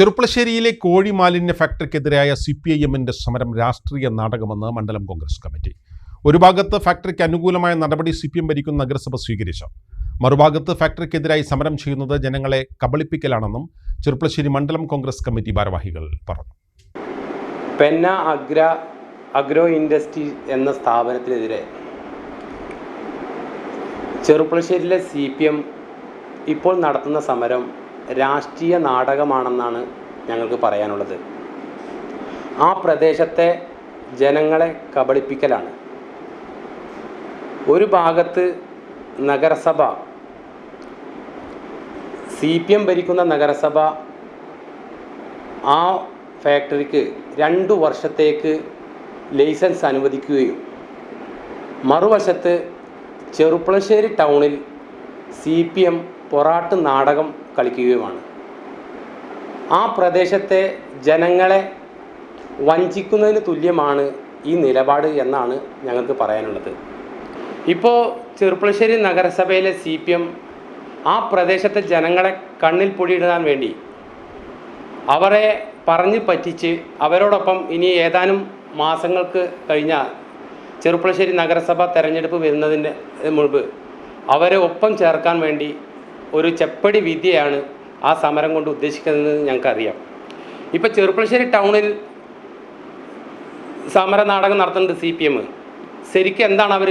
ചെറുപ്പളശ്ശേരിയിലെ കോഴി മാലിന്യ ഫാക്ടറിക്കെതിരായ C P I എമ്മിന്റെ സമരം രാഷ്ട്രീയ നാടകമെന്ന് മണ്ഡലം കോൺഗ്രസ് കമ്മിറ്റി. ഒരു ഭാഗത്ത് ഫാക്ടറിക്ക് അനുകൂലമായ നടപടി സി പി എം ഭരിക്കുന്ന നഗരസഭ സ്വീകരിച്ചു. മറുഭാഗത്ത് ഫാക്ടറിക്കെതിരായി സമരം ചെയ്യുന്നത് ജനങ്ങളെ കബളിപ്പിക്കലാണെന്നും ചെറുപ്പളശ്ശേരി മണ്ഡലം കോൺഗ്രസ് കമ്മിറ്റി ഭാരവാഹികൾ പറഞ്ഞു. പെന്ന അഗ്ര അഗ്രോ ഇൻഡസ്ട്രി എന്ന സ്ഥാപനത്തിനെതിരെ ചെറുപ്പളശ്ശേരിയിലെ സി ഇപ്പോൾ നടത്തുന്ന സമരം രാഷ്ട്രീയ നാടകമാണെന്നാണ് ഞങ്ങൾക്ക് പറയാനുള്ളത്. ആ പ്രദേശത്തെ ജനങ്ങളെ കബളിപ്പിക്കലാണ്. ഒരു ഭാഗത്ത് നഗരസഭ സി പി എം ഭരിക്കുന്ന നഗരസഭ ആ ഫാക്ടറിക്ക് രണ്ടു വർഷത്തേക്ക് ലൈസൻസ് അനുവദിക്കുകയും മറുവശത്ത് ചെറുപ്പളശ്ശേരി ടൗണിൽ സി പി എം പൊറാട്ട് നാടകം കളിക്കുകയുമാണ്. ആ പ്രദേശത്തെ ജനങ്ങളെ വഞ്ചിക്കുന്നതിന് തുല്യമാണ് ഈ നിലപാട് എന്നാണ് ഞങ്ങൾക്ക് പറയാനുള്ളത്. ഇപ്പോൾ ചെറുപ്പളശ്ശേരി നഗരസഭയിലെ സി പി എം ആ പ്രദേശത്തെ ജനങ്ങളെ കണ്ണിൽ പൊടിയിടാൻ വേണ്ടി അവരെ പറഞ്ഞ് പറ്റിച്ച് അവരോടൊപ്പം ഇനി ഏതാനും മാസങ്ങൾക്ക് കഴിഞ്ഞാൽ ചെറുപ്പളശ്ശേരി നഗരസഭ തെരഞ്ഞെടുപ്പ് വരുന്നതിന്റെ മുൻപ് അവരെ ഒപ്പം ചേർക്കാൻ വേണ്ടി ഒരു ചെപ്പടി വിദ്യയാണ് ആ സമരം കൊണ്ട് ഉദ്ദേശിക്കുന്നതെന്ന് ഞങ്ങൾക്കറിയാം. ഇപ്പോൾ ചെറുപ്പളശ്ശേരി ടൗണിൽ സമര നാടകം നടത്തുന്നുണ്ട് സി പി എം ശരിക്കും എന്താണ് അവർ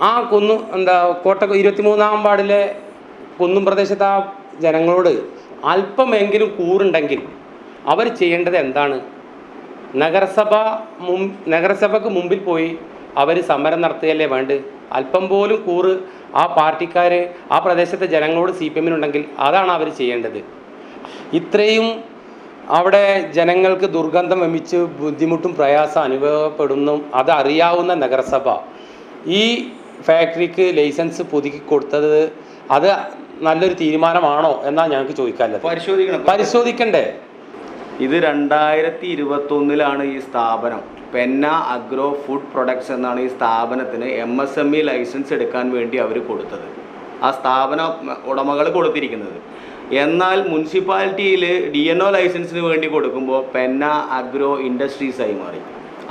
ആ കുന്നു എന്താ കോട്ട ഇരുപത്തിമൂന്നാം വാർഡിലെ കുന്നും പ്രദേശത്തെ ആ ജനങ്ങളോട് അല്പമെങ്കിലും കൂറുണ്ടെങ്കിൽ അവർ ചെയ്യേണ്ടത് എന്താണ്? നഗരസഭ മുൻ നഗരസഭയ്ക്ക് മുമ്പിൽ പോയി അവർ സമരം നടത്തുകയല്ലേ വേണ്ട അല്പം പോലും കൂറ് ആ പാർട്ടിക്കാർ ആ പ്രദേശത്തെ ജനങ്ങളോട് സി പി എമ്മിനുണ്ടെങ്കിൽ അതാണ് അവർ ചെയ്യേണ്ടത്. ഇത്രയും അവിടെ ജനങ്ങൾക്ക് ദുർഗന്ധം വമിച്ച് ബുദ്ധിമുട്ടും പ്രയാസം അനുഭവപ്പെടുന്നു അതറിയാവുന്ന നഗരസഭ. ഈ ഫാക്ടറിക്ക് ലൈസൻസ് പുതുക്കി കൊടുത്തത് അത് നല്ലൊരു തീരുമാനമാണോ എന്നാണ് ഞങ്ങൾക്ക് ചോദിക്കാനുള്ളത്. പരിശോധിക്കണം. പരിശോധിക്കണ്ടേ? ഇത് രണ്ടായിരത്തി ഇരുപത്തൊന്നിലാണ് ഈ സ്ഥാപനം. പെന്ന അഗ്രോ ഫുഡ് പ്രൊഡക്ട്സ് എന്നാണ് ഈ സ്ഥാപനത്തിന് M S M E licence എടുക്കാൻ വേണ്ടി അവർ കൊടുത്തത്. ആ സ്ഥാപന ഉടമകൾ കൊടുത്തിരിക്കുന്നത്. എന്നാൽ മുനിസിപ്പാലിറ്റിയിൽ ഡി എൻ ഒ ലൈസൻസിന് വേണ്ടി കൊടുക്കുമ്പോൾ പെന്ന അഗ്രോ ഇൻഡസ്ട്രീസായി മാറി.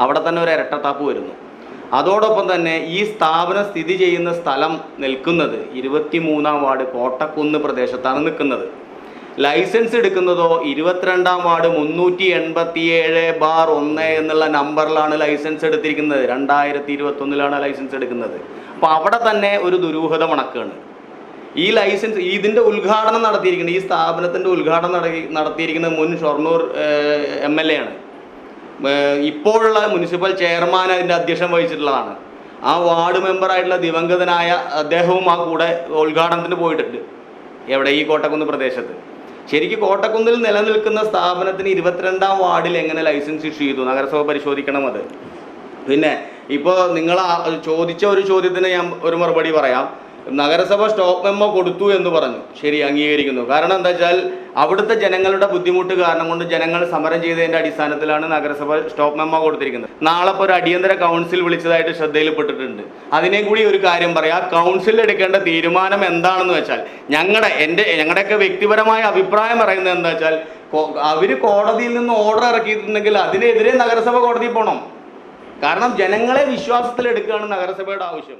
അവിടെ തന്നെ ഒരു ഇരട്ടത്താപ്പ് വരുന്നു. അതോടൊപ്പം തന്നെ ഈ സ്ഥാപനം സ്ഥിതി ചെയ്യുന്ന സ്ഥലം നിൽക്കുന്നത് ഇരുപത്തി മൂന്നാം വാർഡ് കോട്ടക്കുന്ന് പ്രദേശത്താണ് നിൽക്കുന്നത്. ലൈസൻസ് എടുക്കുന്നതോ ഇരുപത്തിരണ്ടാം വാർഡ് മുന്നൂറ്റി എൺപത്തി ഏഴ് ബാർ ഒന്ന് എന്നുള്ള നമ്പറിലാണ് ലൈസൻസ് എടുത്തിരിക്കുന്നത്. രണ്ടായിരത്തി ഇരുപത്തൊന്നിലാണ് ലൈസൻസ് എടുക്കുന്നത്. അപ്പോൾ അവിടെ തന്നെ ഒരു ദുരൂഹത മണക്കാണ്. ഈ ലൈസൻസ് ഇതിന്റെ ഉദ്ഘാടനം നടത്തിയിരിക്കുന്നത് ഈ സ്ഥാപനത്തിന്റെ ഉദ്ഘാടനം നടത്തി നടത്തിയിരിക്കുന്നത് മുൻ ഷൊർണൂർ എം എൽ എ ആണ്. ഇപ്പോഴുള്ള മുനിസിപ്പൽ ചെയർമാൻ അതിന്റെ അധ്യക്ഷൻ വഹിച്ചിട്ടുള്ളതാണ്. ആ വാർഡ് മെമ്പറായിട്ടുള്ള ദിവംഗതനായ അദ്ദേഹവും ആ കൂടെ ഉദ്ഘാടനത്തിന് പോയിട്ടുണ്ട്. എവിടെ? ഈ കോട്ടക്കുന്ന് പ്രദേശത്ത്. ശരിക്കും കോട്ടക്കുന്നിൽ നിലനിൽക്കുന്ന സ്ഥാപനത്തിന് ഇരുപത്തിരണ്ടാം വാർഡിൽ എങ്ങനെ ലൈസൻസ് ഇഷ്യൂ ചെയ്തു? നഗരസഭ പരിശോധിക്കണം അത്. പിന്നെ ഇപ്പോൾ നിങ്ങൾ ചോദിച്ച ഒരു ചോദ്യത്തിന് ഞാൻ ഒരു മറുപടി പറയാം. നഗരസഭ സ്റ്റോപ്പ് മെമ്മോ കൊടുത്തു എന്ന് പറഞ്ഞു. ശരി അംഗീകരിക്കുന്നു. കാരണം എന്താ വെച്ചാൽ അവിടുത്തെ ജനങ്ങളുടെ ബുദ്ധിമുട്ട് കാരണം കൊണ്ട് ജനങ്ങൾ സമരം ചെയ്തതിന്റെ അടിസ്ഥാനത്തിലാണ് നഗരസഭ സ്റ്റോപ്പ് മെമ്മോ കൊടുത്തിരിക്കുന്നത്. നാളെ ഇപ്പോൾ ഒരു അടിയന്തര കൗൺസിൽ വിളിച്ചതായിട്ട് ശ്രദ്ധയിൽപ്പെട്ടിട്ടുണ്ട്. അതിനെ കൂടി ഒരു കാര്യം പറയാം. കൗൺസിൽ എടുക്കേണ്ട തീരുമാനം എന്താണെന്ന് വെച്ചാൽ ഞങ്ങളുടെ എന്റെ ഞങ്ങളുടെയൊക്കെ വ്യക്തിപരമായ അഭിപ്രായം പറയുന്നത് എന്താ വെച്ചാൽ അവർ കോടതിയിൽ നിന്ന് ഓർഡർ ഇറക്കിയിട്ടുണ്ടെങ്കിൽ അതിനെതിരെ നഗരസഭ കോടതി പോകണം കാരണം ജനങ്ങളെ വിശ്വാസത്തിൽ എടുക്കുകയാണ് നഗരസഭയുടെ ആവശ്യം.